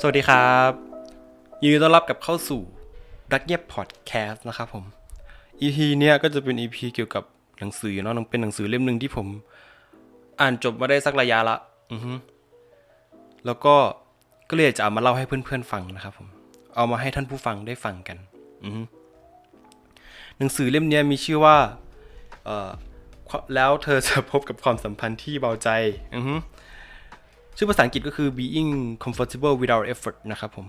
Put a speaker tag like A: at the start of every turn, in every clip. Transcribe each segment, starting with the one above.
A: สวัสดีครับยินดีต้อนรับกับเข้าสู่รักเงียบพอดแคสต์นะครับผม EP เนี้ยก็จะเป็น EP เกี่ยวกับหนังสือเนาะเป็นหนังสือเล่มหนึ่งที่ผม อ่านจบมาได้สักระยะละ อือฮึแล้วก็ก็เลยจะเอามาเล่าให้เพื่อนๆฟังนะครับผม เอามาให้ท่านผู้ฟังได้ฟังกัน อือฮึหนังสือเล่มเนี้ยมีชื่อว่าเอ่อแล้วเธอจะพบกับความสัมพันธ์ที่เบาใจ อือฮึ ชื่อภาษาอังกฤษก็คือ being comfortable without effort นะครับผม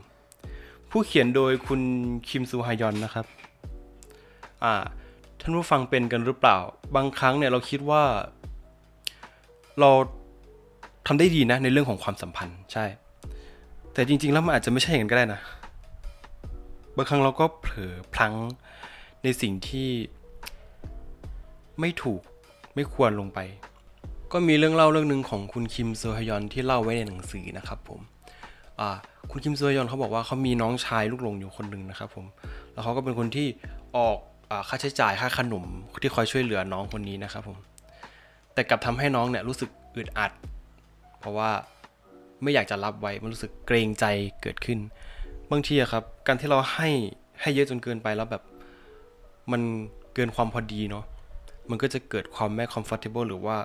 A: ผู้เขียนโดยคุณคิมซูฮายอนนะครับ อ่า ท่านผู้ฟังเป็นกันหรือเปล่า บางครั้งเนี่ยเราคิดว่า เราทำได้ดีนะในเรื่องของความสัมพันธ์ ใช่ แต่จริง ๆ แล้วมันอาจจะไม่ใช่อย่างนั้นก็ได้นะ บางครั้งเราก็เผลอพลั้งในสิ่งที่ไม่ถูกไม่ควรลงไป ก็มีเรื่องเล่าเรื่องหนึ่งของคุณคิมโซฮยอนที่เล่าไว้ในหนังสือนะครับผมคุณคิมโซฮยอนเขาบอกว่าเขามีน้องชายลูกหลงอยู่คนหนึ่งนะครับผมแล้วเขาก็เป็นคนที่ออกค่าใช้จ่ายค่าขนมที่คอยช่วยเหลือน้องคนนี้นะครับผมแต่กลับทำให้น้องเนี่ยรู้สึกอึดอัด เพราะว่าไม่อยากจะรับไว้มันรู้สึกเกรงใจเกิดขึ้นบางทีอะครับ การที่เราให้ให้เยอะจนเกินไปแล้วแบบ มันเกินความพอดีเนาะมันก็จะเกิดความไม่ comfortable หรือว่า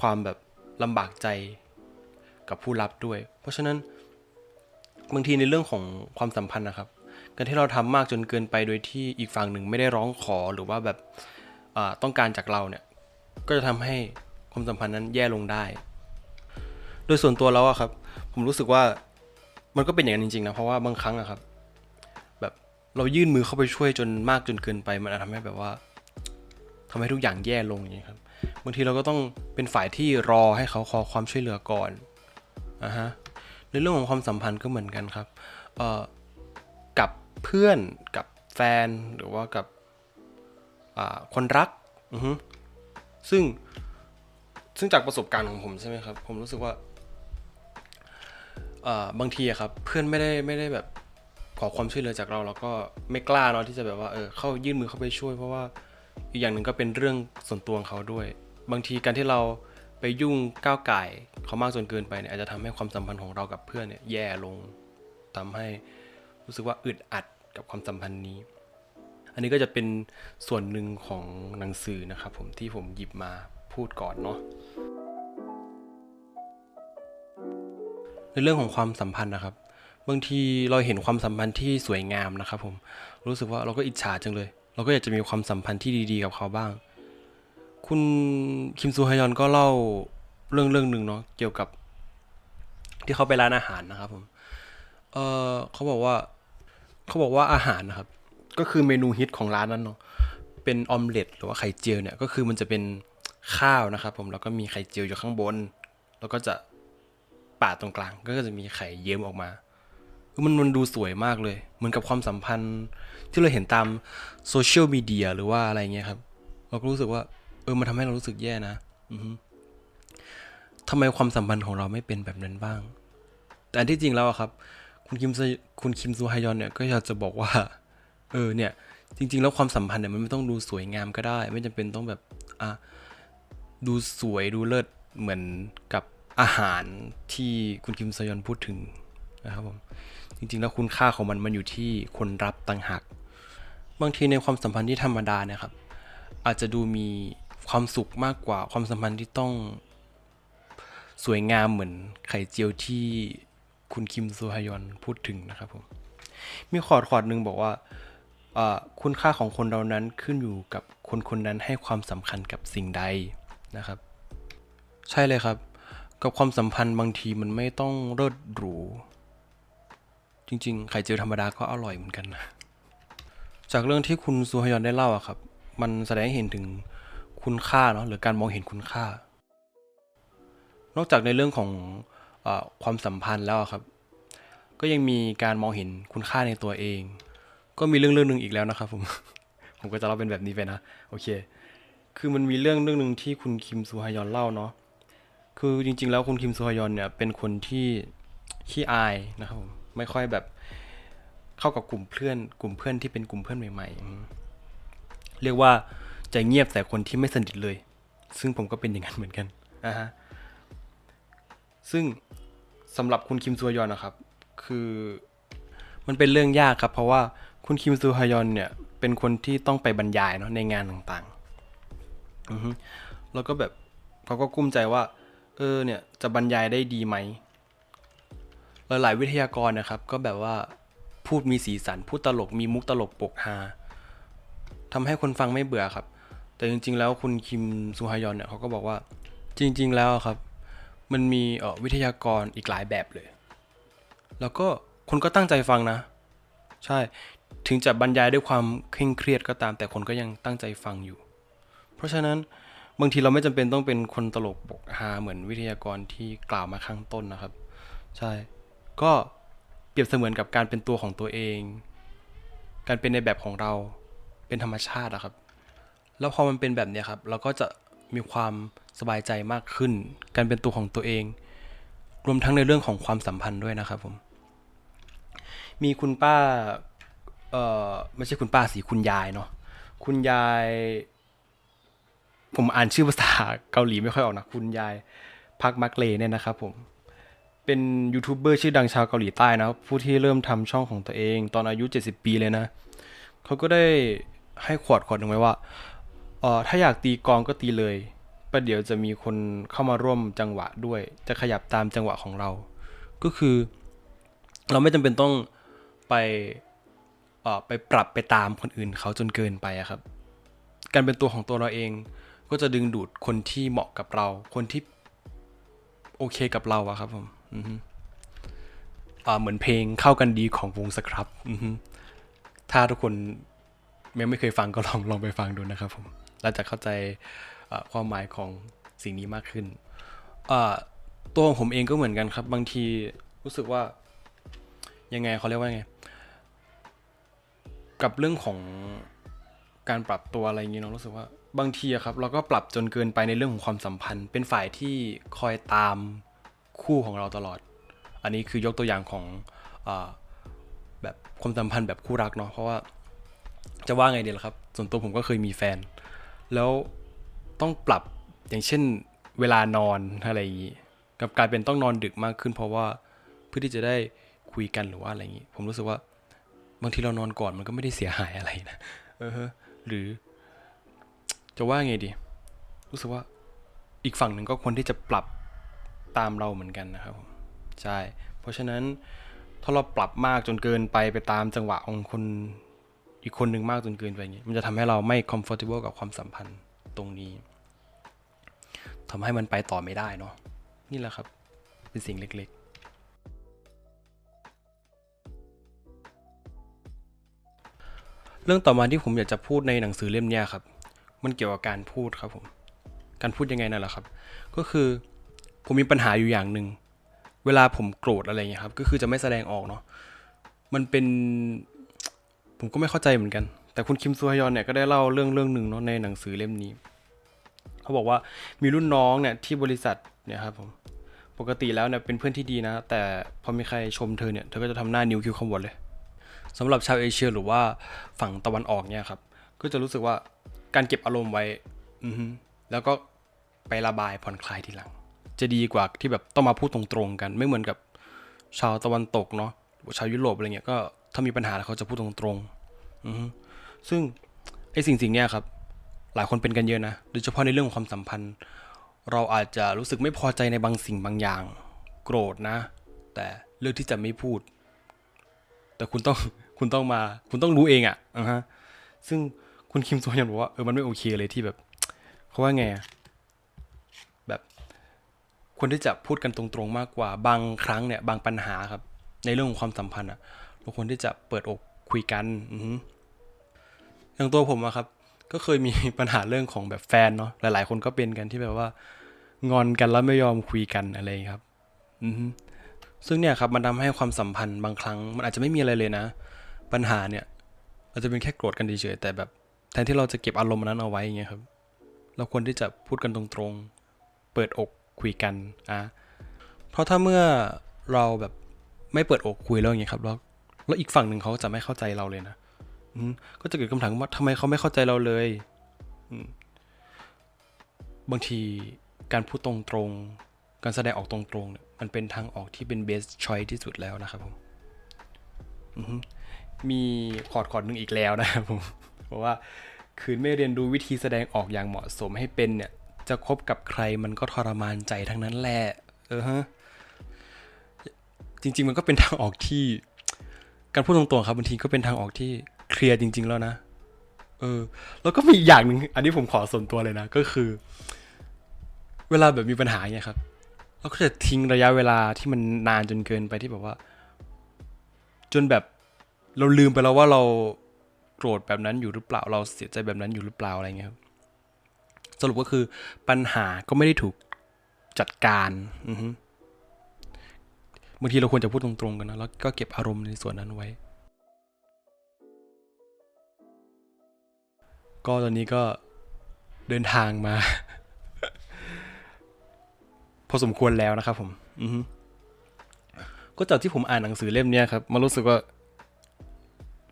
A: ความแบบลำบากใจกับผู้รับด้วย เพราะฉะนั้นบางทีในเรื่องของความสัมพันธ์นะครับ การที่เราทำมากจนเกินไปโดยที่อีกฝั่งหนึ่งไม่ได้ร้องขอหรือว่าแบบต้องการจากเราเนี่ย ก็จะทำให้ความสัมพันธ์นั้นแย่ลงได้ โดยส่วนตัวแล้วอะครับ ผมรู้สึกว่ามันก็เป็นอย่างนั้นจริงๆนะเพราะว่าบางครั้งอะครับ แบบเรายื่นมือเข้าไปช่วยจนมากจนเกินไป มันอาจทำให้แบบว่าทำให้ทุกอย่างแย่ลงอย่างนี้ครับ บางทีเราก็ต้องเป็นฝ่ายที่รอให้เขาขอความช่วยเหลือก่อนอะฮะในเรื่องของความสัมพันธ์ก็เหมือนกันครับเอ่อกับเพื่อนกับแฟนหรือว่ากับคนรักซึ่งซึ่งจากประสบการณ์ของผมใช่ไหมครับ ผมรู้สึกว่าบางทีครับ เพื่อนไม่ได้ไม่ได้แบบขอความช่วยเหลือจากเรา แล้วก็ไม่กล้าเนาะที่จะแบบว่าเออเข้ายื่นมือเข้าไปช่วยเพราะว่า อีกอย่างหนึ่งก็เป็นเรื่องส่วนตัวของเขาด้วย บางทีการที่เราไปยุ่งก้าวไก่เขามากจนเกินไปเนี่ยอาจจะทำให้ความสัมพันธ์ของเรากับเพื่อนเนี่ยแย่ลงทำให้รู้สึกว่าอึดอัดกับความสัมพันธ์นี้ อันนี้ก็จะเป็นส่วนหนึ่งของหนังสือนะครับผมที่ผมหยิบมาพูดก่อนเนาะในเรื่องของความสัมพันธ์นะครับ บางทีเราเห็นความสัมพันธ์ที่สวยงามนะครับผมรู้สึกว่าเราก็อิจฉาจังเลย เราก็อยากจะมีความสัมพันธ์ที่ดี ๆ กับเขาบ้าง คุณคิมซูฮยอนก็เล่าเรื่องเรื่องหนึ่งเนาะเกี่ยวกับ ที่เขาไปร้านอาหารนะครับผมเออเขาบอกว่าเขาบอกว่าอาหารนะครับ ก็คือเมนูฮิตของร้านนั้นเนาะเป็นออมเล็ตหรือว่าไข่เจียวเนี่ยก็คือมันจะเป็นข้าวนะครับ ผมแล้วก็มีไข่เจียวอยู่ข้างบน แล้วก็จะปาดตรงกลาง ก็จะมีไข่เยิ้มออกมา มันมันดูสวยมากเลย เหมือนกับความสัมพันธ์ที่เราเห็นตามโซเชียลมีเดียหรือว่าอะไรเงี้ยครับ เราก็รู้สึกว่า เออมันทำให้เรารู้สึกแย่นะอือฮึทำไมความสัมพันธ์ของเราไม่เป็นแบบนั้นบ้าง แต่ที่จริงแล้วครับ คุณคิมซคุณคิมซูฮยอนเนี่ยก็อยากจะบอกว่า เออเนี่ย จริง ๆ แล้วความสัมพันธ์เนี่ยมันไม่ต้องดูสวยงามก็ได้ ไม่จำเป็นต้องแบบอะดูสวยดูเลิศเหมือนกับอาหารที่คุณคิมซยอนพูดถึง นะครับผมจริงๆแล้วคุณค่าของมันมันอยู่ที่คนรับต่างหากบางทีในความสัมพันธ์ที่ธรรมดาเนี่ยครับ อาจจะดูมีความสุขมากกว่าความสัมพันธ์ที่ต้องสวยงามเหมือนไข่เจียวที่คุณคิมโซฮยอนพูดถึงนะครับผมมีคอร์ดคอร์ดหนึ่งบอกว่าอ่าคุณค่าของคนเรานั้นขึ้นอยู่กับคนคนนั้นให้ความสำคัญกับสิ่งใดนะครับ ใช่เลยครับ กับความสัมพันธ์บางทีมันไม่ต้องเลิศหรู จริง ๆ ไข่เจียวธรรมดาก็อร่อยเหมือนกันนะจากเรื่องที่คุณซูฮยอนได้เล่าอะครับ มันแสดงให้เห็นถึงคุณค่าเนาะหรือการมองเห็นคุณค่า นอกจากในเรื่องของอความสัมพันธ์แล้วครับ ก็ยังมีการมองเห็นคุณค่าในตัวเอง ก็มีเรื่องเรื่องหนึ่งอีกแล้วนะครับผม ผมก็จะเล่าเป็นแบบนี้ไปนะ โอเค คือมันมีเรื่องเรื่องหนึ่งที่คุณคิมซูฮยอนเล่าเนาะ คือจริง ๆ แล้วคุณคิมซูฮยอนเนี่ยเป็นคนที่ขี้อายนะครับผม ไม่ค่อยแบบเข้ากับกลุ่มเพื่อน กลุ่มเพื่อนที่เป็นกลุ่มเพื่อนใหม่ๆ เรียกว่าจะเงียบแต่คนที่ไม่สนิทเลย ซึ่งผมก็เป็นอย่างนั้นเหมือนกันอ่าฮะซึ่งสำหรับคุณคิมซัวยอนนะครับ คือมันเป็นเรื่องยากครับ เพราะว่าคุณคิมซูฮยอนเนี่ยเป็นคนที่ต้องไปบรรยายเนาะในงานต่างๆแล้วก็แบบเขาก็กุ้มใจว่า เออเนี่ยจะบรรยายได้ดีไหม หลายวิทยากรนะครับ ก็แบบว่าพูดมีสีสัน พูดตลกมีมุกตลกปกฮาทำให้คนฟังไม่เบื่อครับ แต่จริง ๆ แล้วคุณคิมซูฮยอนเนี่ยเขาก็บอกว่าจริง ๆ แล้วครับ มันมีเออวิทยากรอีกหลายแบบเลย แล้วก็คนก็ตั้งใจฟังนะ ใช่ถึงจะบรรยายด้วยความเคร่งเครียดก็ตาม แต่คนก็ยังตั้งใจฟังอยู่ เพราะฉะนั้นบางทีเราไม่จำเป็นต้องเป็นคนตลกปกฮาเหมือนวิทยากรที่กล่าวมาข้างต้นนะครับ ใช่ ก็เปรียบเสมือนกับการเป็นตัวของตัวเอง การเป็นในแบบของเราเป็นธรรมชาติอะครับ แล้วพอมันเป็นแบบเนี้ยครับ เราก็จะมีความสบายใจมากขึ้น การเป็นตัวของตัวเอง รวมทั้งในเรื่องของความสัมพันธ์ด้วยนะครับผม มีคุณป้า เอ่อไม่ใช่คุณป้าสิคุณยายเนาะ คุณยาย ผมอ่านชื่อภาษาเกาหลีไม่ค่อยออกนะ คุณยายพักมักเลเนี่ยนะครับผม เป็นยูทูบเบอร์ชื่อดังชาวเกาหลีใต้นะผู้ที่เริ่มทำช่องของตัวเอง ตอนอายุ 70 ปีเลยนะ เขาก็ได้ให้ขวดขวดหนึ่งไว้ว่าเออถ้าอยากตีกองก็ตีเลยประเดี๋ยวจะมีคนเข้ามาร่วมจังหวะด้วย จะขยับตามจังหวะของเรา ก็คือ เราไม่จำเป็นต้องไปเออไปปรับไปตามคนอื่นเขาจนเกินไปครับ การเป็นตัวของตัวเราเอง ก็จะดึงดูดคนที่เหมาะกับเรา คนที่โอเคกับเราอะครับผม เหมือนเพลงเข้ากันดีของวงสครับถ้าทุกคนยังไม่เคยฟังก็ลองลองไปฟังดูนะครับผมเราจะเข้าใจความหมายของสิ่งนี้มากขึ้นตัวของผมเองก็เหมือนกันครับ บางทีรู้สึกว่ายังไงเขาเรียกว่าไง กับเรื่องของการปรับตัวอะไรอย่างนี้เนาะรู้สึกว่าบางทีครับ เราก็ปรับจนเกินไปในเรื่องของความสัมพันธ์ เป็นฝ่ายที่คอยตาม คู่ของเราตลอด อันนี้คือยกตัวอย่างของอแบบความสัมพันธ์แบบคู่รักเนาะเพราะว่าจะว่าไงดีล่ะครับ ส่วนตัวผมก็เคยมีแฟน แล้วต้องปรับอย่างเช่นเวลานอนอะไรอย่างนี้กับกลายเป็นต้องนอนดึกมากขึ้น เพราะว่าเพื่อที่จะได้คุยกันหรือว่าอะไรอย่างนี้ ผมรู้สึกว่าบางทีเรานอนก่อนมันก็ไม่ได้เสียหายอะไรนะเออฮะหรือ จะว่าไงดี รู้สึกว่าอีกฝั่งหนึ่งก็ควรที่จะปรับ ตามเราเหมือนกันนะครับผมใช่ เพราะฉะนั้นถ้าเราปรับมากจนเกินไปไปตามจังหวะของคนอีกคนหนึ่งมากจนเกินไปอย่างนี้มันจะทำให้เราไม่ comfortable กับความสัมพันธ์ตรงนี้ทำให้มันไปต่อไม่ได้เนาะนี่แหละครับ เป็นสิ่งเล็กๆ เรื่องต่อมาที่ผมอยากจะพูดในหนังสือเล่มนี้ครับ มันเกี่ยวกับการพูดครับผม การพูดยังไงนั่นแหละครับ ก็คือ ผมมีปัญหาอยู่อย่างหนึ่งเวลาผมโกรธอะไรอย่างเงี้ยครับก็คือจะไม่แสดงออกเนาะมันเป็นผมก็ไม่เข้าใจเหมือนกัน แต่คุณคิมซูฮยอนเนี่ยก็ได้เล่าเรื่องเรื่องหนึ่งเนาะในหนังสือเล่มนี้ เขาบอกว่ามีรุ่นน้องเนี่ยที่บริษัทเนี่ยครับผมปกติแล้วเนี่ยเป็นเพื่อนที่ดีนะ แต่พอมีใครชมเธอเนี่ยเธอก็จะทำหน้านิ้วคิ้วขมวดเลยสำหรับชาวเอเชียหรือว่าฝั่งตะวันออกเนี่ยครับ ก็จะรู้สึกว่าการเก็บอารมณ์ไว้ อืแล้วก็ไประบายผ่อนคลายทีหลัง จะดีกว่าที่แบบต้องมาพูดตรงๆกัน ไม่เหมือนกับชาวตะวันตกเนาะชาวยุโรปอะไรเงี้ยก็ถ้ามีปัญหาแล้วเขาจะพูดตรงๆอืซึ่งไอ้สิ่งสิ่งเนี้ยครับ หลายคนเป็นกันเยอะนะโดยเฉพาะในเรื่องของความสัมพันธ์ เราอาจจะรู้สึกไม่พอใจในบางสิ่งบางอย่าง โกรธนะ แต่เลือกที่จะไม่พูด แต่คุณต้องคุณต้องมา คุณต้องรู้เองอะ่ะอ่าฮะซึ่งคุณคิมโซยอนบอกว่าเออมันไม่โอเคเลยที่แบบเขาว่าไงอะแบบ ควรที่จะพูดกันตรงๆมากกว่า บางครั้งเนี่ยบางปัญหาครับ ในเรื่องของความสัมพันธ์อะเราควรที่จะเปิดอกคุยกันอือย่างตัวผมอะครับ ก็เคยมีปัญหาเรื่องของแบบแฟนเนาะหลาย ๆ คนก็เป็นกันที่แบบว่า งอนกันแล้วไม่ยอมคุยกันอะไรครับ อืซึ่งเนี่ยครับมันทำให้ความสัมพันธ์บางครั้ง มันอาจจะไม่มีอะไรเลยนะ ปัญหาเนี่ยอาจจะเป็นแค่โกรธกันเฉยๆแต่แบบ แทนที่เราจะเก็บอารมณ์นั้นเอาไว้อย่างเงี้ยครับ เราควรที่จะพูดกันตรงๆ เปิดอก คุยกันอะเพราะถ้าเมื่อเราแบบไม่เปิดอกคุยแล้วอย่างเงี้ยครับแล้วแล้วอีกฝั่งหนึ่งเขาจะไม่เข้าใจเราเลยนะอืก็จะเกิดคำถามว่าทำไมเขาไม่เข้าใจเราเลยอบางทีการพูดตรงๆ การแสดงออกตรงๆเนี่ยมันเป็นทางออกที่เป็น best choice ที่สุดแล้วนะครับผมมีคอร์ดคอร์ดหนึ่งอีกแล้วนะครับผมบอกว่า คืนไม่เรียนรู้วิธีแสดงออกอย่างเหมาะสมให้เป็นเนี่ย จะคบกับใครมันก็ทรมานใจทั้งนั้นแหละ เออฮะ จริง ๆ มันก็เป็นทางออกที่ การพูดตรงๆครับบางทีก็เป็นทางออกที่เคลียร์จริง ๆ แล้วนะ เออ แล้วก็มีอีกอย่างหนึ่งอันนี้ผมขอส่วนตัวเลยนะ ก็คือ เวลาแบบมีปัญหาเนี่ยครับเราก็จะทิ้งระยะเวลาที่มันนานจนเกินไปที่แบบว่า จนแบบเราลืมไปแล้วว่าเราโกรธแบบนั้นอยู่หรือเปล่า เราเสียใจแบบนั้นอยู่หรือเปล่าอะไรเงี้ยครับ สรุปก็คือปัญหาก็ไม่ได้ถูกจัดการบางทีเราควรจะพูดตรงๆกันนะ แล้วก็เก็บอารมณ์ในส่วนนั้นไว้ ก็ตอนนี้ก็เดินทางมา พอสมควรแล้วนะครับผม อือก็จากที่ผมอ่านหนังสือเล่มนี้ครับมารู้สึกว่า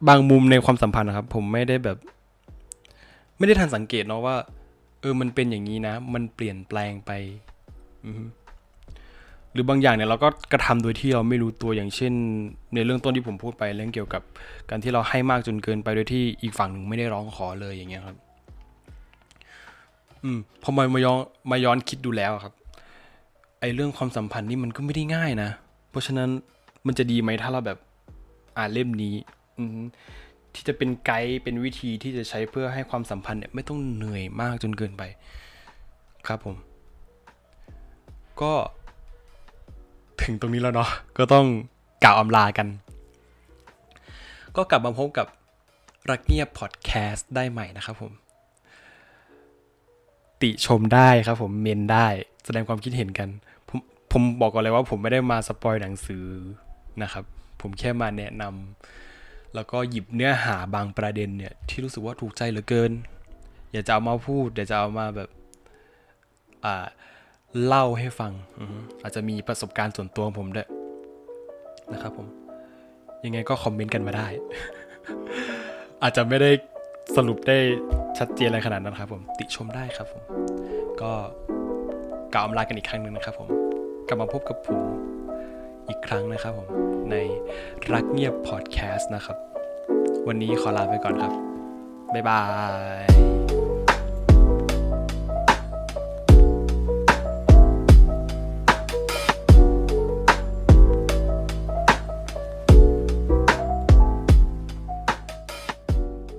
A: บางมุมในความสัมพันธ์นะครับ ผมไม่ได้แบบ ไม่ได้ทันสังเกตเนาะว่า เออมันเป็นอย่างนี้นะ มันเปลี่ยนแปลงไปหรือบางอย่างเนี่ยเราก็กระทำโดยที่เราไม่รู้ตัวอย่างเช่น ในเรื่องต้นที่ผมพูดไปเรื่องเกี่ยวกับการที่เราให้มากจนเกินไปโดยที่อีกฝั่งหนึ่งไม่ได้ร้องขอเลยอย่างเงี้ยครับ อืมพอมามาย้อนมาย้อนคิดดูแล้วครับ ไอเรื่องความสัมพันธ์นี่มันก็ไม่ได้ง่ายนะ เพราะฉะนั้นมันจะดีไหมถ้าเราแบบอ่านเล่มนี้ อื ที่จะเป็นไกด์เป็นวิธีที่จะใช้เพื่อให้ความสัมพันธ์เนี่ยไม่ต้องเหนื่อยมากจนเกินไปครับผม ก็ถึงตรงนี้แล้วเนาะก็ต้องกล่าวอำลากัน ก็กลับมาพบกับรักเงียบพอดแคสต์ได้ใหม่นะครับผม ติชมได้ครับผมเมนได้แสดงความคิดเห็นกัน ผมผมบอกก่อนเลยว่าผมไม่ได้มาสปอยหนังสือนะครับ ผมแค่มาแนะนำ แล้วก็หยิบเนื้อหาบางประเด็นเนี่ยที่รู้สึกว่าถูกใจเหลือเกิน อยากจะเอามาพูดอยากจะเอามาแบบอ่าเล่าให้ฟังอือฮึอาจจะมีประสบการณ์ส่วนตัวของผมด้วยนะครับผม ยังไงก็คอมเมนต์กันมาได้ อาจจะไม่ได้สรุปได้ชัดเจนอะไรขนาดนั้นครับผม ติชมได้ครับผม ก็กล่าวอำลากันอีกครั้งหนึ่งนะครับผม กลับมาพบกับผม อีกครั้งนะครับผม ในรักเงียบพอดแคสต์นะครับ วันนี้ขอลาไปก่อนครับ บ๊ายบาย